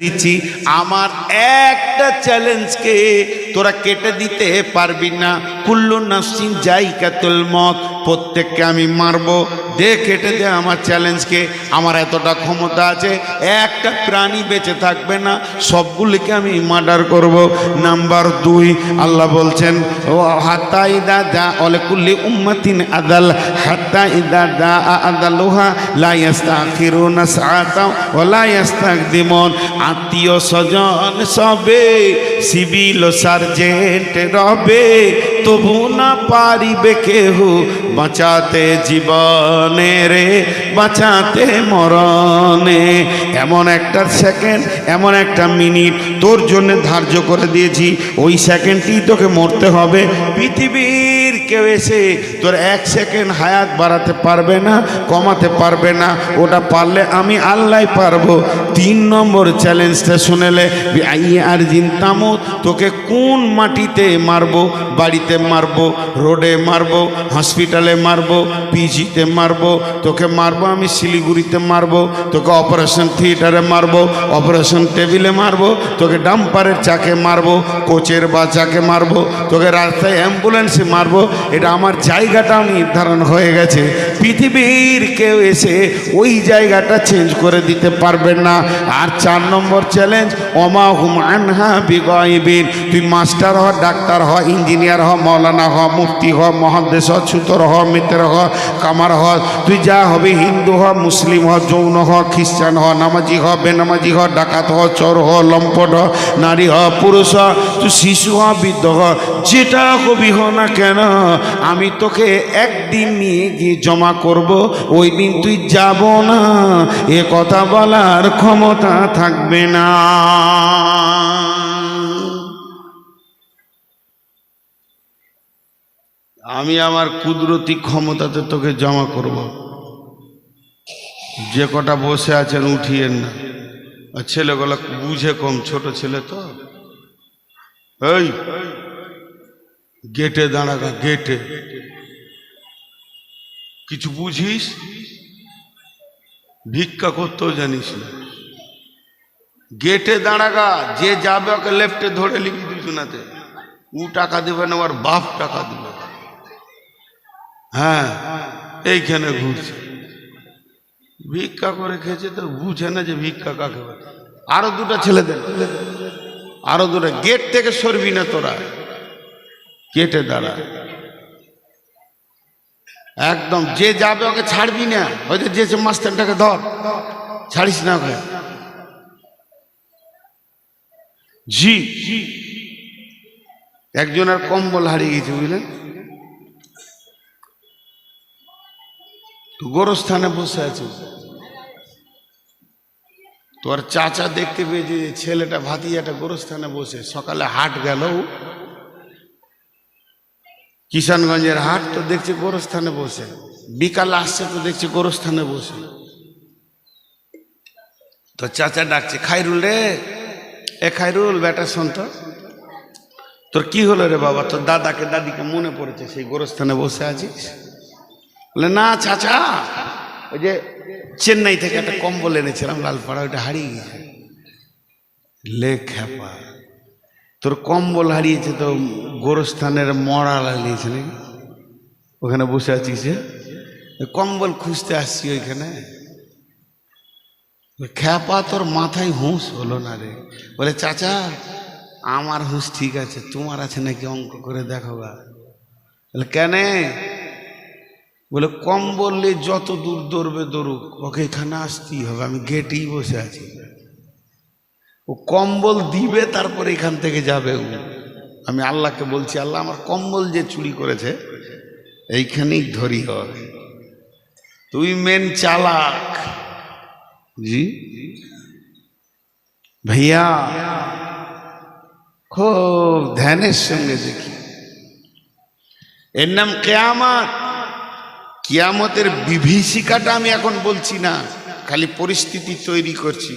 দিচ্ছি আমার একটা চ্যালেঞ্জকে তোরা কেটে দিতে পারবি না। কুল্লু নাসিন জাইকাতুল মত, প্রত্যেককে আমি মারবো। দে, কেটে দে আমার চ্যালেঞ্জকে। আমার এতটা ক্ষমতা আছে, একটা প্রাণী বেঁচে থাকবে না, সবগুলিকে আমি মার্ডার করব। নাম্বার দুই, আল্লাহ বলছেন, ও হাত্তা ইদা দা অলে কুল্লি উম্মাতিন আদাল, হাত্তা ইদা দা আদালুহা, লা ইয়াস্তাখিরুনা সাআতা ও লা দিমন আত্মীয় স্বজন সবে, সিভিল সার্জেন্ট রবে তবু না পারিবে কেহ বাঁচাতে জীবনে রে, বাঁচাতে মরণে। এমন একটা সেকেন্ড এমন একটা মিনিট তোর জন্য ধার্য করে দিয়েছি। ওই সেকেন্ডটি তোকে মরতে হবে। পৃথিবীর কেউ এসে, তোর এক সেকেন্ড হায়াত বাড়াতে পারবে না, কমাতে পারবে না, ওটা পারলে আমি আল্লাহ পারব। তিন নম্বর চ্যালেঞ্জটা শুনেলে আর জিন্তামত তোকে কোন মাটিতে মারবো, বাড়িতে মারবো, রোডে মারবো, হসপিটালে মারবো, পিজিতে মারবো, তোকে মারবো আমি শিলিগুড়িতে মারবো, তোকে অপারেশন থিয়েটারে মারবো, অপারেশন টেবিলে মারবো, তোকে ডাম্পারের চাকে মারবো, কোচের বাচ্চাকে মারবো, তোকে রাস্তায় অ্যাম্বুলেন্সে মারবো এটা আমার জায়গাটাও নির্ধারণ হয়ে গেছে। পৃথিবীর কেউ এসে ওই জায়গাটা চেঞ্জ করে দিতে পারবে না। আর চার নম্বর চ্যালেঞ্জ অমা হুম আনহা বিগয়বিন। তুই মাস্টার হ, ডাক্তার হ, ইঞ্জিনিয়ার হ, মৌলানা হ, মুফতি হ মহাদেশ হ, ছুতর হ, মিত্র হ, কামার হ। তুই যা হবে হিন্দু হ, মুসলিম হ, যৌন হ, খ্রিস্টান হ, নামাজি হ, বেনামাজি হ, ডাকাত হ, চোর হ, লম্পট হ, নারী হ, পুরুষ হ, তুই শিশু হ, বৃদ্ধ হ, যেটা কবি হ না কেন? আমি তোকে একদিন নিয়ে গিয়ে জমা করব, ওই দিন তুই যাব না। এ কথা বলার ক্ষমতা থাকবে না। আমি আমার কুদরতি ক্ষমতাতে তোকে জমা করব। যে কটা বসে আছেন উঠিয়েন না। ছেলেগুলো বুঝে কম, ছোট ছেলে তো। এই গেটে দাঁড়াগা গেটে। কিছু বুঝিস? ভিক্ষা করতেও জানিস না। গেটে দাঁড়াগা যে যাবে ওকে লেফটে ধরে লিখি দুজনাতে। ও টাকা দেবে না, ওর বাপ টাকা দেবে। হ্যাঁ এইখানে ঘুরছে। ভিক্ষা করে খেয়েছে তো বুঝে না যে ভিক্ষা কাকে আরও দুটো ছেলে দেন আরও দুটো। গেট থেকে সরবি না তোরা। কেটে দাঁড়া একদম যে যাবে ওকে ছাড়বি না। হয়তো যে সে মাস্টারটাকে ধর, ছাড়িস না ওকে। জি একজনের কম্বল হারিয়ে গেছে বুঝলেন তো গোরস্থানে বসে আছে। তোর চাচা দেখতে পেয়েছে ছেলেটা ভাতিজাটা গোরস্থানে বসে। সকালে হাট গেল। কিষানগঞ্জের হাট তো দেখছি গোরস্থানে বসে। বিকাল আসছে তো দেখছি গোরস্থানে বসে। তো চাচা ডাকছে, খাইরুল রে, এ খাইরুল, বেটা শোন তো। তোর কি হলো রে বাবা? তোর দাদাকে, দাদিকে মনে পড়েছে সেই গোরস্থানে বসে আছিস? বলে, না চাচা, ওই যে চেন্নাই থেকে একটা কম্বল এনেছিলাম, লালপাড়া, ওইটা হারিয়ে গেছে। লে খ্যাপা। তোর কম্বল হারিয়েছে তো গোরস্থানের মরা লাগিয়েছে নাকি? ওখানে বসে আছিস কম্বল খুঁজতে আসছি ওইখানে। ওই খ্যাপা তোর মাথায় হুঁশ হলো না রে। বলে, চাচা, আমার হুঁশ ঠিক আছে, তোমার আছে নাকি অঙ্ক করে দেখো গা। বলে, কেনে? বলে কম বললে যত দূর দৌড়বে দৌড়ুক, ওকে এখানে আসতেই হবে, আমি গেটেই বসে আছি। ও কম্বল দিবে, তারপর এখান থেকে যাবে ও। আমি আল্লাহকে বলছি, আল্লাহ আমার কম্বল যে চুরি করেছে, এইখানেই ধরি হবে তুই মেন চালাক। জি? ভাইয়া, খুব ধ্যানের সঙ্গে দেখি। এর নাম কেয়ামাত। কিয়ামতের বিভীষিকাটা আমি এখন বলছি না, খালি পরিস্থিতি তৈরি করছি।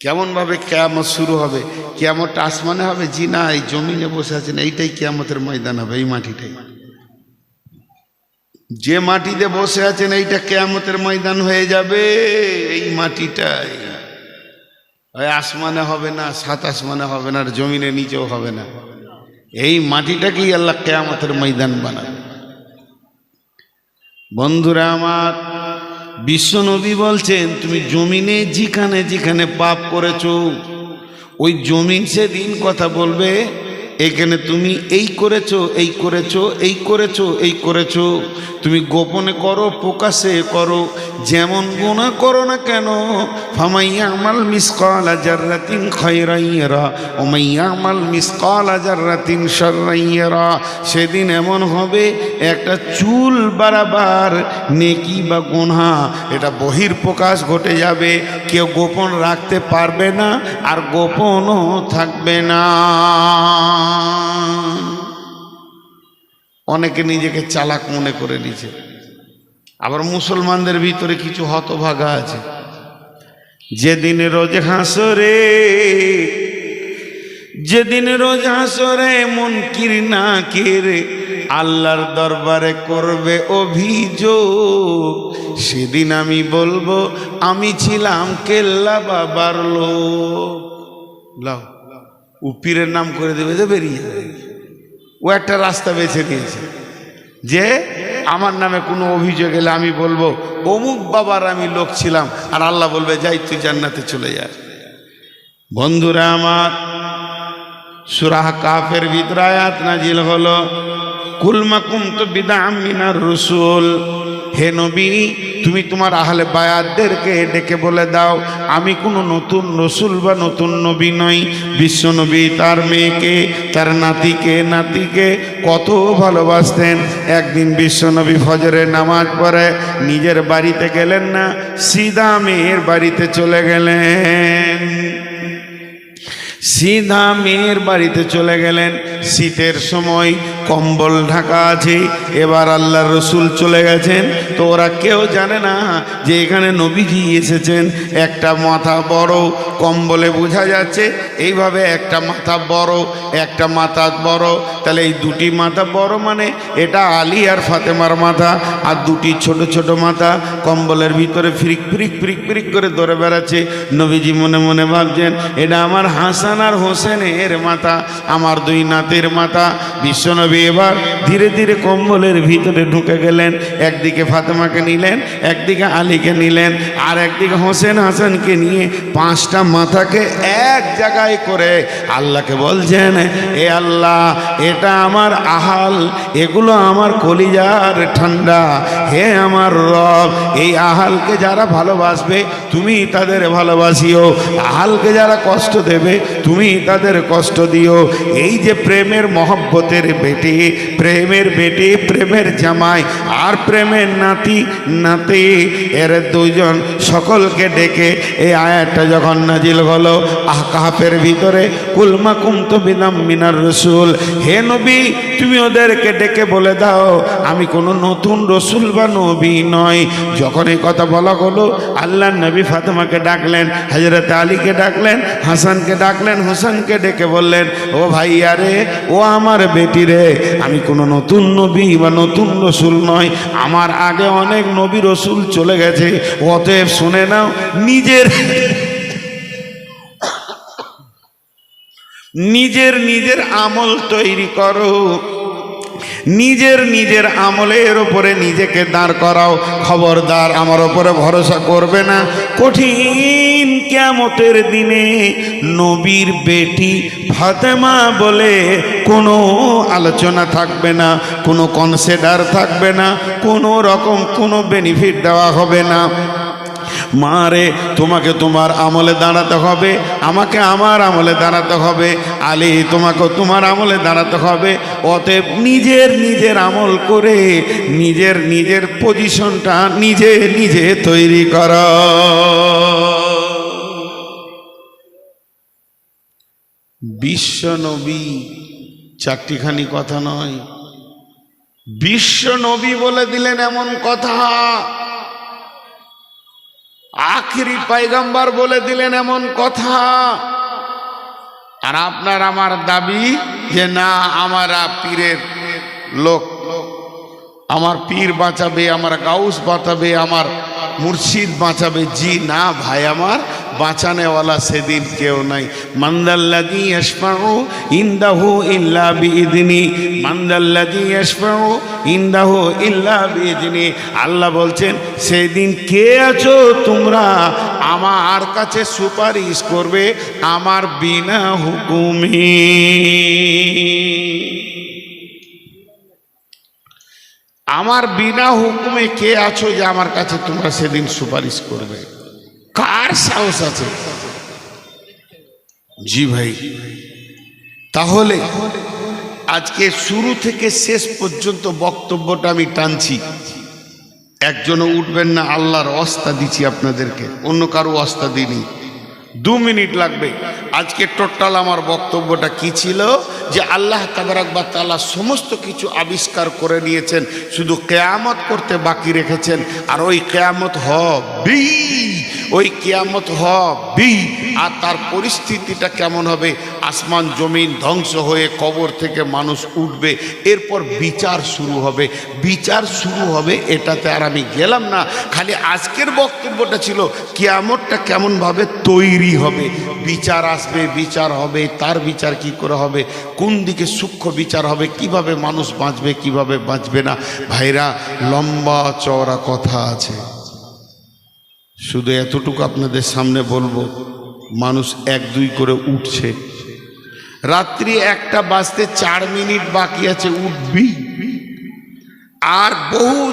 কেমন ভাবে কেয়ামত শুরু হবে? কেয়ামতটা আসমানে হবে? জি না, এই জমিনে বসে আছেন, এইটাই কেয়ামতের ময়দান হবে, এই মাটিটাই। যে মাটিতে বসে আছেন, এইটা কেয়ামতের ময়দান হয়ে যাবে, এই মাটিটাই। আসমানে হবে না, সাত আসমানে হবে না, আর জমিনের নিচেও হবে না। এই মাটিটাকেই আল্লাহ কেয়ামতের ময়দান বানাবে। বন্ধুরা আমার বিশ্বনবী বলছেন তুমি জমিনে যেখানে যেখানে পাপ করেছ ওই জমিন সেদিন কথা বলবে এখানে তুমি এই করেছ এই করেছ এই করেছ এই করেছ। তুমি গোপনে করো, প্রকাশে করো। যেমন গুণা করো না কেন? ফামাইয়া আমাল মিসকাল জাররাতিন খয়রাইয়েরা ওমাইয়া আমাল মিসকাল জাররাতিন সরাইয়েরা সেদিন এমন হবে, একটা চুল বারাবার নেকি বা গুনহা এটা বহির প্রকাশ ঘটে যাবে। কেউ গোপন রাখতে পারবে না, আর গোপনও থাকবে না। অনেকে নিজেকে চালাক মনে করে নিছে আবার মুসলমানদের ভিতরে কিছু হতভাগা আছে। যেদিন রোজ হাসরে, যেদিন রোজ হাসরে মন কিরনা কেরে আল্লাহর দরবারে করবে অভিযোগ। সেদিন আমি বলব, আমি ছিলাম কেল্লা বাবার লোক। লাও। উপিরের নাম করে দেবে যে বেরিয়ে যাবে। ও একটা রাস্তা বেছে নিয়েছে। যে আমার নামে কোনো অভিযোগ এলে আমি বলব, অমুক বাবার আমি লোক ছিলাম, আর আল্লাহ বলবে, যাই, তুই জান্নাতে চলে যা। বন্ধুরা আমার, সুরাহ কাফের ভিতরে আয়াত নাজিল হলো কুলমাকুম তো বিদাম মিনার রসুল। হে নবী, তুমি তোমার আহলে বায়াতদেরকে ডেকে বলে দাও, আমি কোনো নতুন রসুল বা নতুন নবী নই। বিশ্ব নবী তার মেয়েকে, তার নাতিকে নাতিকে কত ভালোবাসতেন। একদিন বিশ্ব নবী ফজরের নামাজ পড়ে, নিজের বাড়িতে গেলেন না সিদা মেয়ের বাড়িতে চলে গেলেন। সিধা মেয়ের বাড়িতে চলে গেলেন। শীতের সময় কম্বল ঢাকা আছে, এবার আল্লাহর রসুল চলে গেছেন। তো ওরা কেউ জানে না যে এখানে নবীজি এসেছেন। একটা মাথা বড়, কম্বলে বোঝা যাচ্ছে, এইভাবে একটা মাথা বড়, একটা মাথা বড়। তাহলে এই দুটি মাথা বড় মানে এটা আলী আর ফাতেমার মাথা, আর দুটি ছোট ছোট মাথা। কম্বলের ভিতরে ফ্রিক ফ্রিক ফ্রিক ফ্রিক করে ধরে বেড়াচ্ছে। নবীজি মনে মনে ভাবছেন, এটা আমার হাসান আর হোসেনের মাথা, আমার দুই নাতের মাথা। বিশ্বনবী এবার ধীরে ধীরে কম্বলের ভিতরে ঢুকে গেলেন। একদিকে ফাতেমাকে নিলেন, একদিকে আলীকে নিলেন, আর একদিকে হোসেন হাসানকে নিয়ে পাঁচটা মাথাকে এক জায়গায় করে আল্লাহকে বলছেন, এ আল্লাহ, এটা আমার আহাল, এগুলো আমার কলিজার ঠান্ডা। হে আমার রব, এই আহালকে যারা ভালোবাসবে তুমি তাদের ভালোবাসিও। আহালকে যারা কষ্ট দেবে তুমি তাদের কষ্ট দিও। এই যে প্রেমের মহব্বতের বেটি প্রেমের বেটি, প্রেমের জামাই আর প্রেমের নাতি নাতি। এর দুইজন সকলকে ডেকে এই আয়াতটা যখন নাজিল হলো আহকাহাপের ভিতরে, কুলমা কুমত বিদাম মিনার রসুল। হে নবী, তুমি ওদেরকে ডেকে বলে দাও, আমি কোনো নতুন রসুল বা নবী নয় যখন এই কথা বলা হলো, আল্লাহ নবী ফাতেমাকে ডাকলেন হজরত আলীকে ডাকলেন, হাসানকে ডাকলেন, হোসেনকে ডেকে বললেন, ও ভাই আরে ও আমার বেটি রে। আমি কোনো নতুন নবী বা নতুন রসুল নয় আমার আগে অনেক নবী রসুল চলে গেছে। অতএব শুনে নাও, নিজের নিজের নিজের আমল তৈরি করো। নিজের নিজের আমলের ওপরে নিজেকে দাঁড় করাও খবরদার, আমার ওপরে ভরসা করবে না। কঠিন কেমতের দিনে নবীর বেটি ফাতেমা বলে কোনো আলোচনা থাকবে না, কোনো কনসিডার থাকবে না, কোনো রকম কোনো বেনিফিট দেওয়া হবে না। মারে তোমাকে তোমার আমলে দাঁড়াতে হবে, আমাকে আমার আমলে দাঁড়াতে হবে। আলী, তোমাকে তোমার আমলে দাঁড়াতে হবে। অতএব নিজের নিজের আমল করে নিজের নিজের পজিশনটা নিজে নিজে তৈরি কর। বিশ্ব নবী চারটিখানি কথা নয়। বিশ্ব নবী বলে দিলেন এমন কথা। আখরি পাইগাম্বার বলে দিলেন এমন কথা। আর আপনার আমার দাবি যে না, আমার পীরের লোক। আমার পীর বাঁচাবে, আমার গাউস বাঁচাবে, আমার মুর্শিদ বাঁচাবে। জি না ভাই, আমার বাঁচানেওয়ালা সেদিন কেউ নাই। মান্দাল্লাদি ইয়াশফাউ ইন্দাহু ইল্লা বিইذনি মান্দাল্লাদি ইয়াশফাউ ইন্দাহু ইল্লা বিইذনি আল্লাহ বলছেন, সেদিন কে আছো তোমরা? আমার কাছে সুপারিশ করবে আমার বিনা হুকুমে। আমার বিনা হুকুমে কে আছো যে আমার কাছে তোমরা সেদিন সুপারিশ করবে? কার সাহস আছে? জি ভাই। তাহলে আজকে শুরু থেকে শেষ পর্যন্ত বক্তব্যটা আমি টানছি। একজনও উঠবেন না, আল্লাহর অস্তা দিচ্ছি আপনাদেরকে। অন্য কারও অস্তা দিইনি। দু মিনিট লাগবে। আজকে টোটাল আমার বক্তব্যটা কি ছিল? যে আল্লাহ তাবারাকবা তালা সমস্ত কিছু আবিষ্কার করে নিয়েছেন, শুধু কেয়ামত করতে বাকি রেখেছেন, আর ওই কেয়ামত হবেই ওই কেয়ামত হবেই আর তার পরিস্থিতিটা কেমন হবে? আসমান, জমিন ধ্বংস হয়ে কবর থেকে মানুষ উঠবে। এরপর বিচার শুরু হবে। বিচার শুরু হবে এটাতে আর আমি গেলাম না। খালি আজকের বক্তব্যটা ছিল, কিয়ামতটা কেমনভাবে তৈরি হবে? বিচার আসবে, বিচার হবে, তার বিচার কি করে হবে? কোন দিকে সূক্ষ্ম বিচার হবে? কীভাবে মানুষ বাঁচবে, কীভাবে বাঁচবে না? ভাইরা, লম্বা চওড়া কথা আছে। শুধু এতটুকু আপনাদের সামনে বলব, মানুষ এক দুই করে উঠছে। রাত্রি একটা বাজতে চার মিনিট বাকি আছে, উঠবি। আর বহু